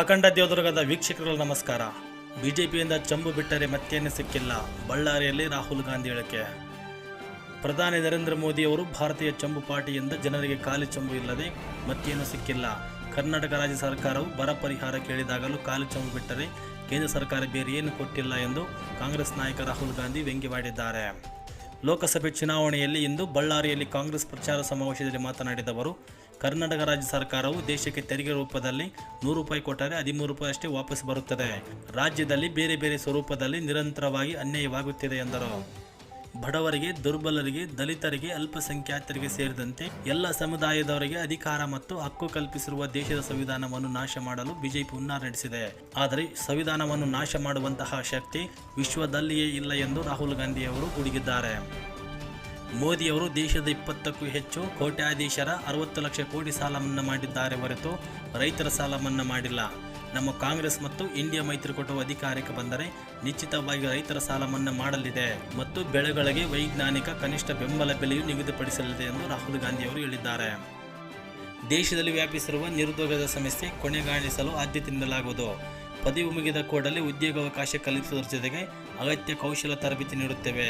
ಅಖಂಡ ದೇವದುರ್ಗದ ವೀಕ್ಷಕರು ನಮಸ್ಕಾರ. ಬಿಜೆಪಿಯಿಂದ ಚಂಬು ಬಿಟ್ಟರೆ ಮತ್ತೇನು ಸಿಕ್ಕಿಲ್ಲ. ಬಳ್ಳಾರಿಯಲ್ಲಿ ರಾಹುಲ್ ಗಾಂಧಿ ಹೇಳಿಕೆ ಪ್ರಧಾನಿ ನರೇಂದ್ರ ಮೋದಿ ಅವರು ಭಾರತೀಯ ಚಂಬು ಪಾರ್ಟಿಯಿಂದ ಜನರಿಗೆ ಖಾಲಿ ಚಂಬು ಇಲ್ಲದೆ ಮತ್ತೇನು ಸಿಕ್ಕಿಲ್ಲ. ಕರ್ನಾಟಕ ರಾಜ್ಯ ಸರ್ಕಾರವು ಬರ ಪರಿಹಾರ ಕೇಳಿದಾಗಲೂ ಖಾಲಿ ಚಂಬು ಬಿಟ್ಟರೆ ಕೇಂದ್ರ ಸರ್ಕಾರ ಬೇರೆ ಏನು ಕೊಟ್ಟಿಲ್ಲ ಎಂದು ಕಾಂಗ್ರೆಸ್ ನಾಯಕ ರಾಹುಲ್ ಗಾಂಧಿ ವ್ಯಂಗ್ಯವಾಡಿದ್ದಾರೆ. ಲೋಕಸಭೆ ಚುನಾವಣೆಯಲ್ಲಿ ಇಂದು ಬಳ್ಳಾರಿಯಲ್ಲಿ ಕಾಂಗ್ರೆಸ್ ಪ್ರಚಾರ ಸಮಾವೇಶದಲ್ಲಿ ಮಾತನಾಡಿದ ಅವರು, ಕರ್ನಾಟಕ ರಾಜ್ಯ ಸರ್ಕಾರವು ದೇಶಕ್ಕೆ ತೆರಿಗೆ ರೂಪದಲ್ಲಿ ನೂರು ರೂಪಾಯಿ ಕೊಟ್ಟರೆ ಹದಿಮೂರು ರೂಪಾಯಿ ಅಷ್ಟೇ ವಾಪಸ್ ಬರುತ್ತದೆ. ರಾಜ್ಯದಲ್ಲಿ ಬೇರೆ ಬೇರೆ ಸ್ವರೂಪದಲ್ಲಿ ನಿರಂತರವಾಗಿ ಅನ್ಯಾಯವಾಗುತ್ತಿದೆ ಎಂದರು. ಬಡವರಿಗೆ, ದುರ್ಬಲರಿಗೆ, ದಲಿತರಿಗೆ, ಅಲ್ಪಸಂಖ್ಯಾತರಿಗೆ ಸೇರಿದಂತೆ ಎಲ್ಲ ಸಮುದಾಯದವರಿಗೆ ಅಧಿಕಾರ ಮತ್ತು ಹಕ್ಕು ಕಲ್ಪಿಸಿರುವ ದೇಶದ ಸಂವಿಧಾನವನ್ನು ನಾಶ ಮಾಡಲು ಬಿಜೆಪಿ ಹುನ್ನಾರ ನಡೆಸಿದೆ. ಆದರೆ ಸಂವಿಧಾನವನ್ನು ನಾಶ ಮಾಡುವಂತಹ ಶಕ್ತಿ ವಿಶ್ವದಲ್ಲಿಯೇ ಇಲ್ಲ ಎಂದು ರಾಹುಲ್ ಗಾಂಧಿ ಅವರು ಗುಡುಗಿದ್ದಾರೆ. ಮೋದಿಯವರು ದೇಶದ ಇಪ್ಪತ್ತಕ್ಕೂ ಹೆಚ್ಚು ಕೋಟ್ಯಾಧೀಶರ ಅರವತ್ತು ಲಕ್ಷ ಕೋಟಿ ಸಾಲ ಮನ್ನಾ ಮಾಡಿದ್ದಾರೆ ಹೊರತು ರೈತರ ಸಾಲ ಮನ್ನಾ ಮಾಡಿಲ್ಲ. ನಮ್ಮ ಕಾಂಗ್ರೆಸ್ ಮತ್ತು ಇಂಡಿಯಾ ಮೈತ್ರಿಕೂಟವು ಅಧಿಕಾರಕ್ಕೆ ಬಂದರೆ ನಿಶ್ಚಿತವಾಗಿ ರೈತರ ಸಾಲ ಮನ್ನಾ ಮಾಡಲಿದೆ ಮತ್ತು ಬೆಳೆಗಳಿಗೆ ವೈಜ್ಞಾನಿಕ ಕನಿಷ್ಠ ಬೆಂಬಲ ಬೆಲೆಯು ನಿಗದಿಪಡಿಸಲಿದೆ ಎಂದು ರಾಹುಲ್ ಗಾಂಧಿ ಅವರು ಹೇಳಿದ್ದಾರೆ. ದೇಶದಲ್ಲಿ ವ್ಯಾಪಿಸಿರುವ ನಿರುದ್ಯೋಗದ ಸಮಸ್ಯೆ ಕೊನೆಗಾಣಿಸಲು ಆದ್ಯತೆ ನೀಡಲಾಗುವುದು. ಪದವಿ ಮುಗಿದ ಕೂಡಲೇ ಉದ್ಯೋಗಾವಕಾಶ ಕಲ್ಪಿಸುವುದರ ಜೊತೆಗೆ ಅಗತ್ಯ ಕೌಶಲ ತರಬೇತಿ ನೀಡುತ್ತೇವೆ.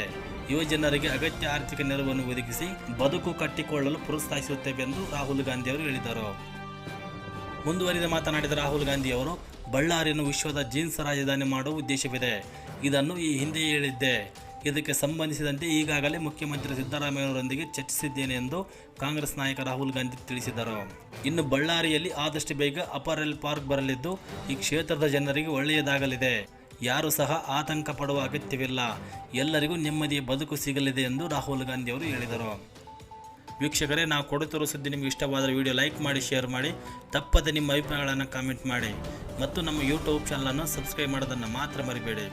ಯುವ ಜನರಿಗೆ ಅಗತ್ಯ ಆರ್ಥಿಕ ನೆರವನ್ನು ಒದಗಿಸಿ ಬದುಕು ಕಟ್ಟಿಕೊಳ್ಳಲು ಪ್ರೋತ್ಸಾಹಿಸುತ್ತೇವೆ ಎಂದು ರಾಹುಲ್ ಗಾಂಧಿ ಅವರು ಹೇಳಿದರು. ಮುಂದುವರಿದ ಮಾತನಾಡಿದ ರಾಹುಲ್ ಗಾಂಧಿ ಅವರು, ಬಳ್ಳಾರಿಯನ್ನು ವಿಶ್ವದ ಜೀನ್ಸ್ ರಾಜಧಾನಿ ಮಾಡುವ ಉದ್ದೇಶವಿದೆ. ಇದನ್ನು ಈ ಹಿಂದೆಯೇ ಹೇಳಿದ್ದೆ. ಇದಕ್ಕೆ ಸಂಬಂಧಿಸಿದಂತೆ ಈಗಾಗಲೇ ಮುಖ್ಯಮಂತ್ರಿ ಸಿದ್ದರಾಮಯ್ಯವರೊಂದಿಗೆ ಚರ್ಚಿಸಿದ್ದೇನೆ ಎಂದು ಕಾಂಗ್ರೆಸ್ ನಾಯಕ ರಾಹುಲ್ ಗಾಂಧಿ ತಿಳಿಸಿದರು. ಇನ್ನು ಬಳ್ಳಾರಿಯಲ್ಲಿ ಆದಷ್ಟು ಬೇಗ ಅಪರೆಲ್ ಪಾರ್ಕ್ ಬರಲಿದ್ದು, ಈ ಕ್ಷೇತ್ರದ ಜನರಿಗೆ ಒಳ್ಳೆಯದಾಗಲಿದೆ. ಯಾರು ಸಹ ಆತಂಕ ಪಡುವ ಅಗತ್ಯವಿಲ್ಲ. ಎಲ್ಲರಿಗೂ ನೆಮ್ಮದಿಯ ಬದುಕು ಸಿಗಲಿದೆ ಎಂದು ರಾಹುಲ್ ಗಾಂಧಿ ಅವರು ಹೇಳಿದರು. ವೀಕ್ಷಕರೇ, ನಾವು ಕೊಡುತ್ತಿರುವ ಸುದ್ದಿ ನಿಮಗೆ ಇಷ್ಟವಾದರೆ ವಿಡಿಯೋ ಲೈಕ್ ಮಾಡಿ, ಶೇರ್ ಮಾಡಿ. ತಪ್ಪದೆ ನಿಮ್ಮ ಅಭಿಪ್ರಾಯಗಳನ್ನು ಕಾಮೆಂಟ್ ಮಾಡಿ. ಮತ್ತು ನಮ್ಮ ಯೂಟ್ಯೂಬ್ ಚಾನಲನ್ನು ಸಬ್ಸ್ಕ್ರೈಬ್ ಮಾಡೋದನ್ನು ಮಾತ್ರ ಮರಿಬೇಡಿ.